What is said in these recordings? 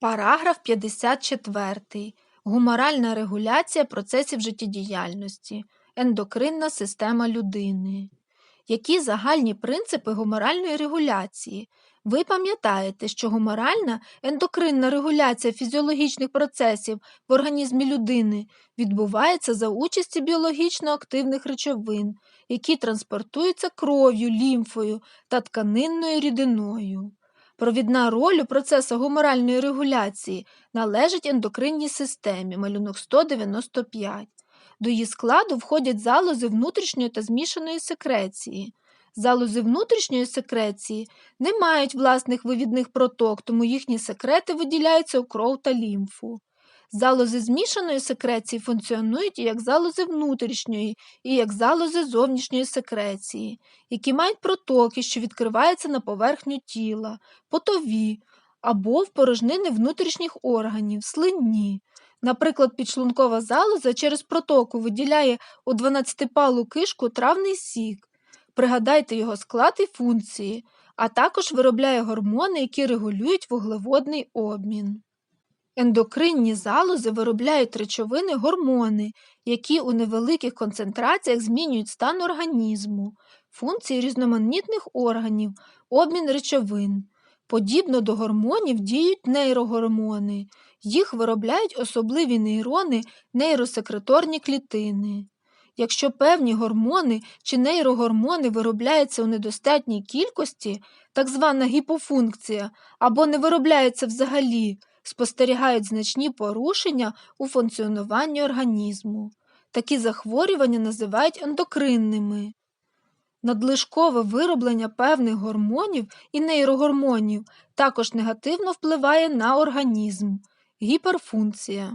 Параграф 54. Гуморальна регуляція процесів життєдіяльності. Ендокринна система людини. Які загальні принципи гуморальної регуляції? Ви пам'ятаєте, що гуморальна ендокринна регуляція фізіологічних процесів в організмі людини відбувається за участі біологічно активних речовин, які транспортуються кров'ю, лімфою та тканинною рідиною. Провідна роль у процесах гуморальної регуляції належить ендокринній системі малюнок 195. До її складу входять залози внутрішньої та змішаної секреції. Залози внутрішньої секреції не мають власних вивідних проток, тому їхні секрети виділяються у кров та лімфу. Залози змішаної секреції функціонують як залози внутрішньої, і як залози зовнішньої секреції, які мають протоки, що відкриваються на поверхню тіла, потові або в порожнини внутрішніх органів, слинні. Наприклад, підшлункова залоза через протоку виділяє у 12-палу кишку травний сік. Пригадайте його склад і функції, а також виробляє гормони, які регулюють вуглеводний обмін. Ендокринні залози виробляють речовини гормони, які у невеликих концентраціях змінюють стан організму, функції різноманітних органів, обмін речовин. Подібно до гормонів діють нейрогормони, їх виробляють особливі нейрони, нейросекреторні клітини. Якщо певні гормони чи нейрогормони виробляються у недостатній кількості, так звана гіпофункція, або не виробляються взагалі, спостерігають значні порушення у функціонуванні організму. Такі захворювання називають ендокринними. Надлишкове вироблення певних гормонів і нейрогормонів також негативно впливає на організм гіперфункція.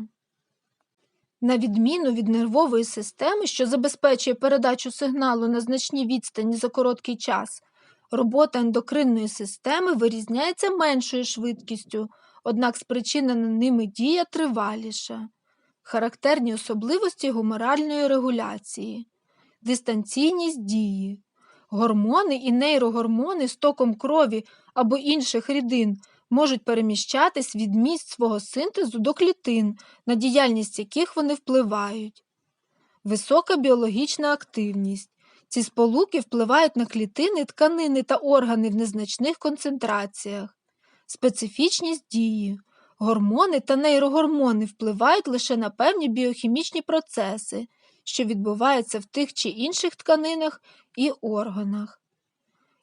На відміну від нервової системи, що забезпечує передачу сигналу на значній відстані за короткий час, робота ендокринної системи вирізняється меншою швидкістю, однак спричинена ними дія триваліша. Характерні особливості гуморальної регуляції, дистанційність дії. Гормони і нейрогормони з током крові або інших рідин можуть переміщатись від місць свого синтезу до клітин, на діяльність яких вони впливають. Висока біологічна активність. Ці сполуки впливають на клітини, тканини та органи в незначних концентраціях. Специфічність дії. Гормони та нейрогормони впливають лише на певні біохімічні процеси, що відбуваються в тих чи інших тканинах і органах.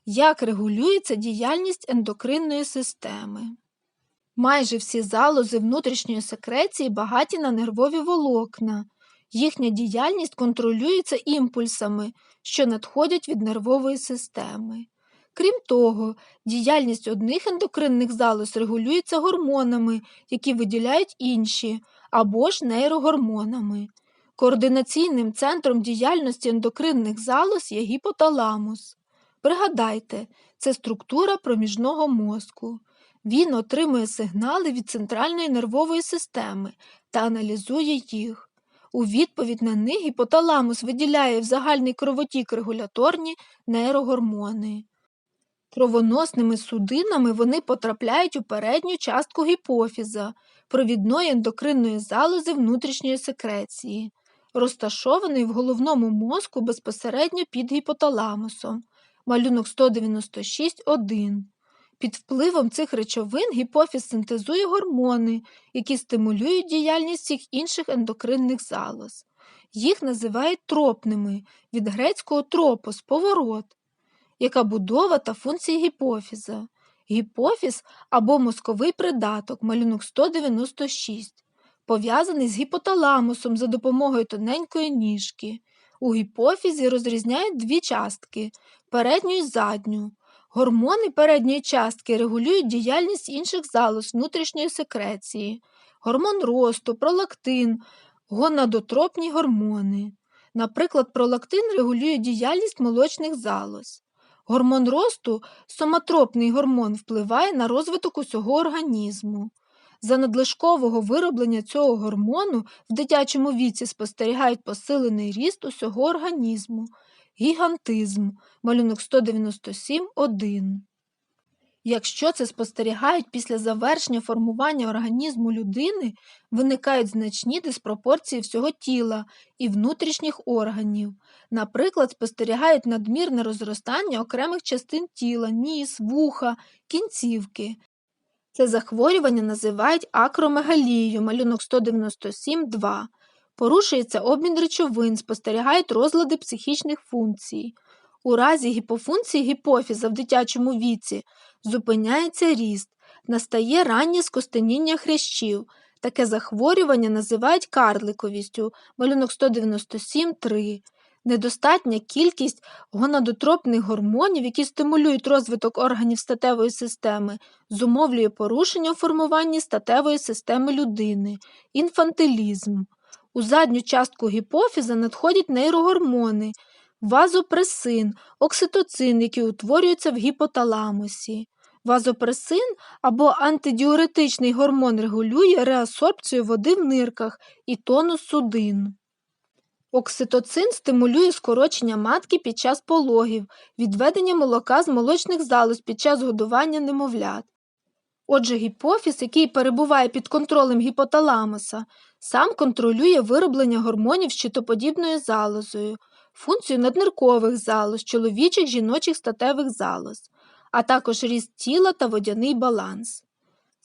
Як регулюється діяльність ендокринної системи? Майже всі залози внутрішньої секреції багаті на нервові волокна. Їхня діяльність контролюється імпульсами, що надходять від нервової системи. Крім того, діяльність одних ендокринних залоз регулюється гормонами, які виділяють інші, або ж нейрогормонами. Координаційним центром діяльності ендокринних залоз є гіпоталамус. Пригадайте, це структура проміжного мозку. Він отримує сигнали від центральної нервової системи та аналізує їх. У відповідь на них гіпоталамус виділяє в загальний кровотік регуляторні нейрогормони. Кровоносними судинами вони потрапляють у передню частку гіпофіза, провідної ендокринної залози внутрішньої секреції, розташований в головному мозку безпосередньо під гіпоталамусом малюнок 196.1. Під впливом цих речовин гіпофіз синтезує гормони, які стимулюють діяльність всіх інших ендокринних залоз. Їх називають тропними від грецького тропос поворот, яка будова та функції гіпофіза. Гіпофіз або мозковий придаток малюнок 196, пов'язаний з гіпоталамусом за допомогою тоненької ніжки. У гіпофізі розрізняють дві частки передню і задню. Гормони передньої частки регулюють діяльність інших залоз внутрішньої секреції, гормон росту, пролактин, гонадотропні гормони. Наприклад, пролактин регулює діяльність молочних залоз. Гормон росту, соматропний гормон, впливає на розвиток усього організму. За надлишкового вироблення цього гормону в дитячому віці спостерігають посилений ріст усього організму, гігантизм, малюнок 197.1. Якщо це спостерігають після завершення формування організму людини, виникають значні диспропорції всього тіла і внутрішніх органів. Наприклад, спостерігають надмірне розростання окремих частин тіла, ніс, вуха, кінцівки. Це захворювання називають акромегалією, малюнок 197.2. Порушується обмін речовин, спостерігають розлади психічних функцій. У разі гіпофункції гіпофіза в дитячому віці зупиняється ріст, настає раннє скостеніння хрящів. Таке захворювання називають карликовістю, малюнок 197.3. Недостатня кількість гонадотропних гормонів, які стимулюють розвиток органів статевої системи, зумовлює порушення у формуванні статевої системи людини, інфантилізм. У задню частку гіпофіза надходять нейрогормони, вазопресин, окситоцин, які утворюються в гіпоталамусі. Вазопресин або антидіуретичний гормон регулює реасорбцію води в нирках і тонус судин. Окситоцин стимулює скорочення матки під час пологів, відведення молока з молочних залоз під час годування немовлят. Отже, гіпофіз, який перебуває під контролем гіпоталамуса, сам контролює вироблення гормонів щитоподібною залозою, функцію надниркових залоз, чоловічих жіночих статевих залоз, а також ріст тіла та водяний баланс.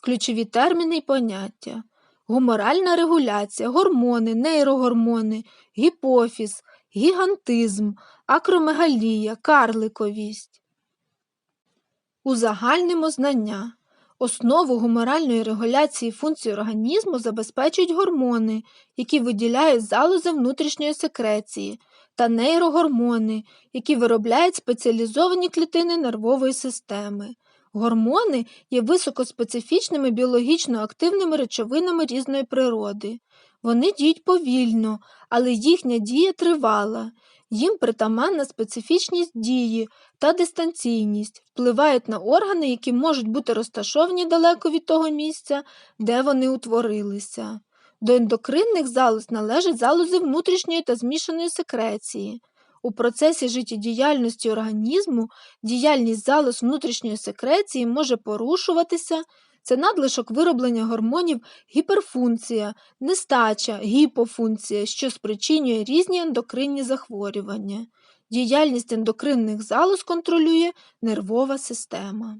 Ключові терміни й поняття гуморальна регуляція, гормони, нейрогормони, гіпофіз, гігантизм, акромегалія, карликовість. Узагальнимо знання. Основу гуморальної регуляції функцій організму забезпечують гормони, які виділяють залози внутрішньої секреції, та нейрогормони, які виробляють спеціалізовані клітини нервової системи. Гормони є високоспецифічними біологічно активними речовинами різної природи. Вони діють повільно, але їхня дія тривала. Їм притаманна специфічність дії та дистанційність, впливають на органи, які можуть бути розташовані далеко від того місця, де вони утворилися. До ендокринних залоз належать залози внутрішньої та змішаної секреції. У процесі життєдіяльності організму діяльність залоз внутрішньої секреції може порушуватися. Це надлишок вироблення гормонів гіперфункція, нестача, гіпофункція, що спричинює різні ендокринні захворювання. Діяльність ендокринних залоз контролює нервова система.